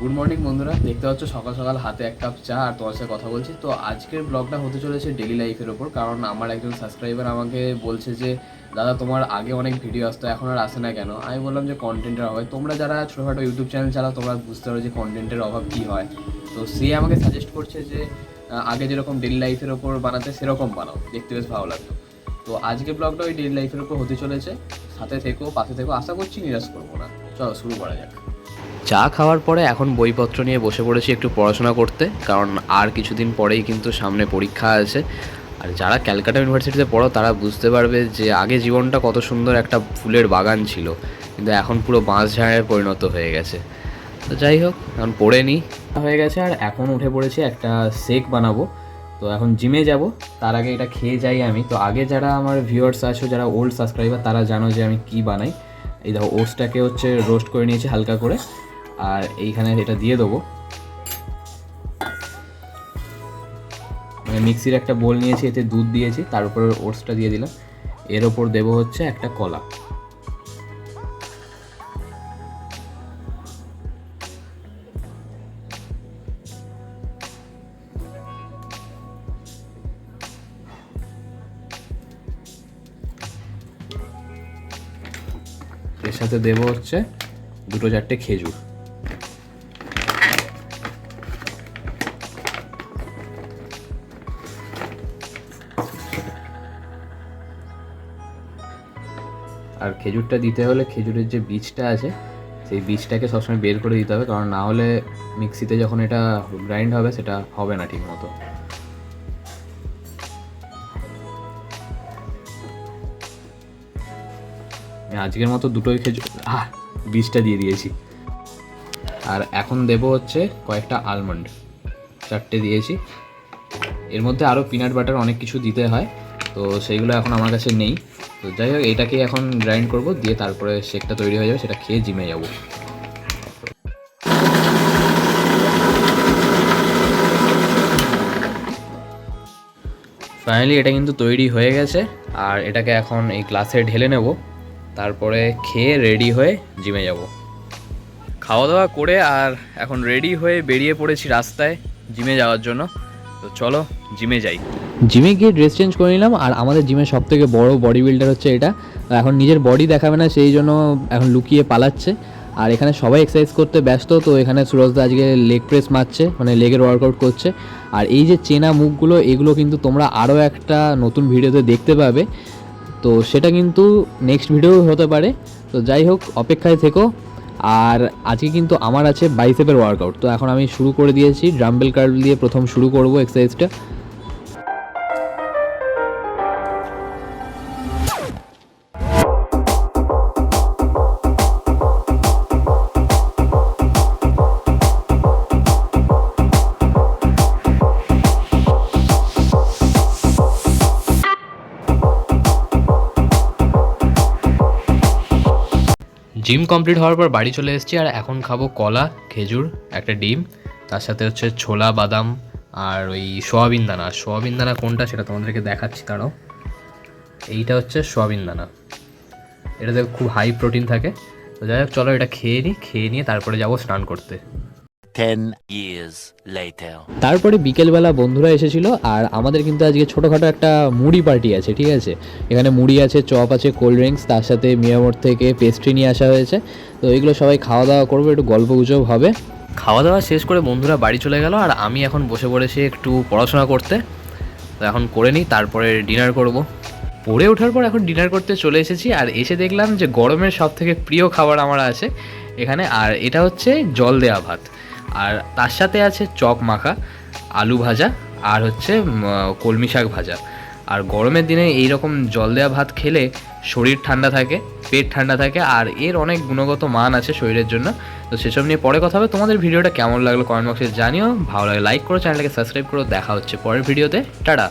Good morning বন্ধুরা। দেখতে পাচ্ছ, সকাল সকাল হাতে এক কাপ চা আর তোমার সাথে কথা বলছি। তো আজকের ব্লগটা হতে চলেছে ডেলি লাইফের ওপর কারণ আমার একজন সাবস্ক্রাইবার আমাকে বলছে যে, দাদা, তোমার আগে অনেক ভিডিও আসতো, এখন আর আসে না কেন? আমি বললাম যে কন্টেন্টের অভাব। তোমরা যারা ছোটোখাটো ইউটিউব চ্যানেল চালাও, তোমরা বুঝতে পারো যে কন্টেন্টের অভাব কী হয়। তো সে আমাকে সাজেস্ট করছে যে আগে যেরকম ডেলি লাইফের ওপর বানাতে, সেরকম বানাও। দেখতে বেশ ভালো লাগতো তো আজকের ব্লগটা ওই ডেলি লাইফের ওপর হতে চলেছে। সাথে থেকেও পাশে থেকেও আশা করছি নিরাশ করব না। চলো, শুরু করা যাক। চা খাওয়ার পরে এখন বইপত্র নিয়ে বসে পড়েছি একটু পড়াশোনা করতে, কারণ আর কিছুদিন পরেই কিন্তু সামনে পরীক্ষা আছে। আর যারা ক্যালকাটা ইউনিভার্সিটিতে পড়ো, তারা বুঝতে পারবে যে আগে জীবনটা কত সুন্দর একটা ফুলের বাগান ছিল, কিন্তু এখন পুরো বাঁশঝাড়ে পরিণত হয়ে গেছে। তো যাই হোক, এখন পড়ে নিই হয়ে গেছে, আর এখন উঠে পড়েছি একটা শেক বানাবো। তো এখন জিমে যাব, তার আগে এটা খেয়ে যাই আমি। তো আগে যারা আমার ভিউয়ার্স আছো, যারা ওল্ড সাবস্ক্রাইবার, তারা জানো যে আমি কি বানাই। এই দেখো ওটসটাকে হচ্ছে রোস্ট করে নিয়েছি হালকা করে। আর এইখানে এটা দিয়ে দেবো। মানে মিক্সির একটা বোল নিয়েছি, এতে দুধ দিয়েছি, তার উপরে ওটসটা দিয়ে দিলাম। এর ওপর দেবো হচ্ছে একটা কলা। এর সাথে দেবো হচ্ছে দুটো চারটে খেজুর। আর খেজুরটা দিতে হলে খেজুরের যে বীজটা আছে, সেই বীজটাকে সবসময় বের করে দিতে হবে, কারণ না হলে মিক্সিতে যখন এটা গ্রাইন্ড হবে, সেটা হবে না ঠিক মতো আজকের মতো দুটোই খেজুর আহ, বীজটা দিয়ে দিয়েছি। আর এখন দেবো হচ্ছে কয়েকটা আলমন্ড চারটে দিয়েছি। এর মধ্যে আরও পিনাট বাটার অনেক কিছু দিতে হয়। তো সেইগুলো এখন আমার কাছে নেই। তো যাই হোক, এটাকে এখন গ্রাইন্ড করব, দিয়ে তারপরে শেকটা তৈরি হয়ে যাবে, সেটা খেয়ে জিমে যাব। ফাইনালি এটা কিন্তু তৈরি হয়ে গেছে, আর এটাকে এখন এই গ্লাসে ঢেলে নেব। তারপরে খেয়ে রেডি হয়ে জিমে যাব। খাওয়া দাওয়া করে আর এখন রেডি হয়ে বেরিয়ে পড়েছি রাস্তায় জিমে যাওয়ার জন্য। তো চলো জিমে যাই। জিমে গিয়ে ড্রেস চেঞ্জ করে নিলাম, আর আমাদের জিমের সব থেকে বড় বডি বিল্ডার হচ্ছে এটা। এখন নিজের বডি দেখাবে না, সেই জন্য এখন লুকিয়ে পালাচ্ছে। আর এখানে সবাই এক্সারসাইজ করতে ব্যস্ত, তো এখানে সুরজদা আজকে লেগ প্রেস মারছে মানে লেগের ওয়ার্কআউট করছে। আর এই যে চেনা মুখগুলো, এগুলো কিন্তু তোমরা আরও একটা নতুন ভিডিওতে দেখতে পাবে। তো সেটা কিন্তু নেক্সট ভিডিও হতে পারে। তো যাই হোক, অপেক্ষায় থেকো। আর আজকে কিন্তু আমার আছে বাইসেপের ওয়ার্কআউট তো এখন আমি শুরু করে দিয়েছি ড্রাম্বেল কার্ড দিয়ে প্রথম শুরু করব এক্সারসাইজটা জিম কমপ্লিট হওয়ার পর বাড়ি চলে এসেছি আর এখন খাব কলা, খেজুর, একটা ডিম। তার সাথে হচ্ছে ছোলা, বাদাম আর ওই সোয়াবিন দানা। সোয়াবিন দানা কোনটা সেটা তোমাদেরকে দেখাচ্ছি তারাও এইটা হচ্ছে সোয়াবিন দানা। এটাতে খুব হাই প্রোটিন থাকে। তো যাই হোক, চলো এটা খেয়ে নিই খেয়ে নিয়ে তারপরে যাব স্নান করতে। 10 years later. তারপরে বিকেলবেলা বন্ধুরা এসেছিল আর আমাদের কিন্তু আজকে ছোটোখাটো একটা মুড়ি পার্টি আছে ঠিক আছে? এখানে মুড়ি আছে চপ আছে কোল্ড ড্রিঙ্কস তার সাথে মিয়ামোড় থেকে পেস্ট্রি নিয়ে আসা হয়েছে। তো এগুলো সবাই খাওয়া দাওয়া করব একটু গল্প গুজব হবে। খাওয়া দাওয়া শেষ করে বন্ধুরা বাড়ি চলে গেল আর আমি এখন বসে পড়েছি একটু পড়াশোনা করতে। তো এখন করে নিই তারপরে ডিনার করব। পড়ে ওঠার পর এখন ডিনার করতে চলে এসেছি আর এসে দেখলাম যে গরমের সব থেকে প্রিয় খাবার আমার আছে এখানে আর এটা হচ্ছে জল দেওয়া ভাত। আর তার সাথে আছে চক মাখা, আলু ভাজা আর হচ্ছে কলমি শাক ভাজা। আর গরমের দিনে এই রকম জল দেওয়া ভাত খেলে শরীর ঠান্ডা থাকে, পেট ঠান্ডা থাকে আর এর অনেক গুণগত মান আছে শরীরের জন্য। তো সেসব নিয়ে পরে কথা হবে। তোমাদের ভিডিওটা কেমন লাগল কমেন্ট বক্সে জানিও। ভালো লাগে লাইক করো, চ্যানেলটাকে সাবস্ক্রাইব করো। দেখা হচ্ছে পরের ভিডিওতে। টাটা!